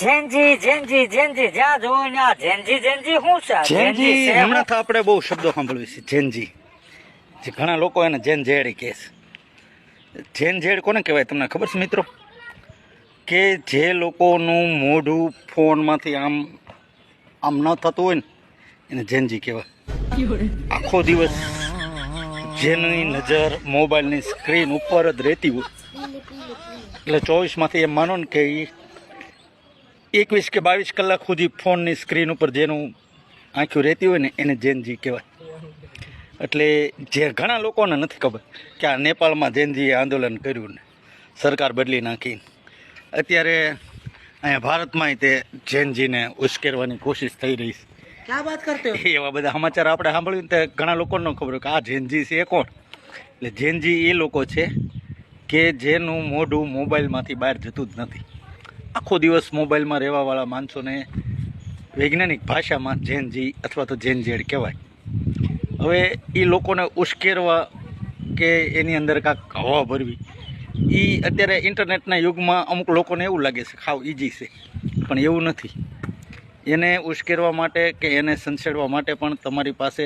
Gen Z Gen Z Gen Z જ્યાં જોવો ત્યાં જેનજી જેનજી શું છે? જેનજી હમણાં તો આપણે બહુ શબ્દો સાંભળ્યું છે જેનજી. જે ઘણા લોકો એને જેન ઝેડ કહે છે. જેન ઝેડ કોને કહેવાય તમને ખબર છે મિત્રો? કે જે લોકોનું મોઢું ફોનમાંથી આમ આમ ન થતું હોય ને એને જેનજી કહેવાય. આખો દિવસ જેની નજર મોબાઈલની સ્ક્રીન ઉપર જ રહેતી હોય. એટલે ચોવીસમાંથી એમ માનો ને કે ઈ એકવીસ કે બાવીસ કલાક સુધી ફોનની સ્ક્રીન ઉપર જેનું આંખ્યું રહેતી હોય ને એને જૈનજી કહેવાય. એટલે જે ઘણા લોકોને નથી ખબર કે આ નેપાળમાં જૈનજીએ આંદોલન કર્યું ને સરકાર બદલી નાખી અત્યારે અહીંયા ભારતમાંય તે જૈનજીને ઉશ્કેરવાની કોશિશ થઈ રહી છે. ક્યાં વાત કરતો એવા બધા સમાચાર આપણે સાંભળ્યું ને તે ઘણા લોકોને ખબર હોય કે આ જૈનજી છે એ કોણ? એટલે જૈનજી એ લોકો છે કે જેનું મોઢું મોબાઈલમાંથી બહાર જતું જ નથી. આખો દિવસ મોબાઈલમાં રહેવાવાળા માણસોને વૈજ્ઞાનિક ભાષામાં જેનજી અથવા તો જેનજેડ કહેવાય. હવે એ લોકોને ઉશ્કેરવા કે એની અંદર કાંક હવા ભરવી એ અત્યારે ઇન્ટરનેટના યુગમાં અમુક લોકોને એવું લાગે છે ખાવ ઇઝી છે, પણ એવું નથી. એને ઉશ્કેરવા માટે કે એને સંસેડવા માટે પણ તમારી પાસે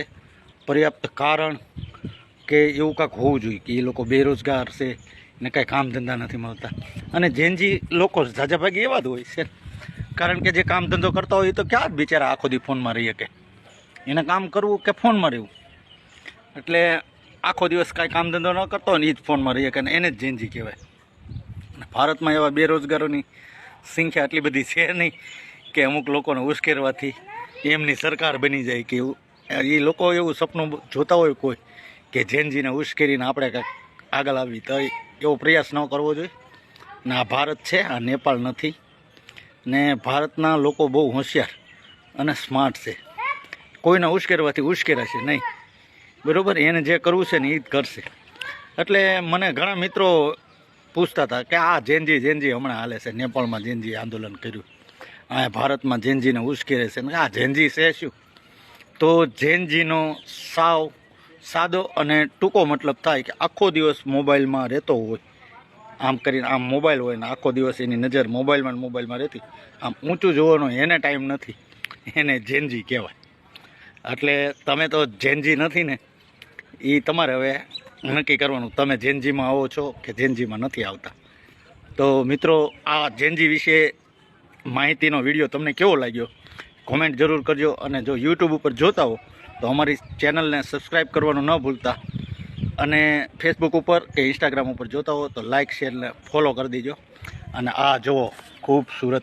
પર્યાપ્ત કારણ કે એવું કાંઈક હોવું જોઈએ કે એ લોકો બેરોજગાર છે ને કાંઈ કામ ધંધા નથી મળતા. અને જેનજી લોકો ઝાઝા ભાગે એવા જ હોય છે. કારણ કે જે કામ ધંધો કરતા હોય તો ક્યાં જ બિચારા આખો દી ફોનમાં રહીએ કે એને કામ કરવું કે ફોનમાં રહેવું? એટલે આખો દિવસ કાંઈ કામ ધંધો ન કરતો હોય ને એ જ ફોનમાં રહી કે એને જ જેનજી કહેવાય. ભારતમાં એવા બેરોજગારોની સંખ્યા આટલી બધી છે નહીં કે અમુક લોકોને ઉશ્કેરવાથી એમની સરકાર બની જાય કે એ લોકો એવું સપનું જોતા હોય કોઈ કે જેનજીને ઉશ્કેરીને આપણે કાંઈક આગળ આવી તો એવો પ્રયાસ ન કરવો જોઈએ. ને આ ભારત છે, આ નેપાળ નથી. ને ભારતના લોકો બહુ હોશિયાર અને સ્માર્ટ છે. કોઈને ઉશ્કેરવાથી ઉશ્કેરાશે નહીં. બરાબર? એને જે કરવું છે ને એ જ કરશે. એટલે મને ઘણા મિત્રો પૂછતા હતા કે આ જેનજી જેનજી હમણાં હાલે છે, નેપાળમાં જેનજી આંદોલન કર્યું. આ ભારતમાં જેનજીને ઉશ્કેરે છે. ને આ જેનજી છે શું? તો જેનજીનો સાવ સાદો અને ટૂંકો મતલબ થાય કે આખો દિવસ મોબાઈલમાં રહેતો હોય. આમ કરીને આમ મોબાઈલ હોય ને આખો દિવસ એની નજર મોબાઈલમાં મોબાઈલમાં રહેતી. આમ ઊંચું જોવાનો એને ટાઈમ નથી. એને જેનજી કહેવાય. એટલે તમે તો જેનજી નથી ને એ તમારે હવે નક્કી કરવાનું. તમે જેનજીમાં આવો છો કે જેનજીમાં નથી આવતા? તો મિત્રો, આ જેનજી વિશે માહિતીનો વીડિયો તમને કેવો લાગ્યો? કોમેન્ટ જરૂર કરજો અને જો યુટ્યુબ ઉપર જોતા હો, તો અમારી ચેનલને સબસ્ક્રાઈબ કરવાનું ન ભૂલતા. અને ફેસબુક ઉપર કે ઇન્સ્ટાગ્રામ ઉપર જોતા હો, તો લાઇક શેર ને ફોલો કરી દેજો. અને આ જુઓ ખૂબસૂરત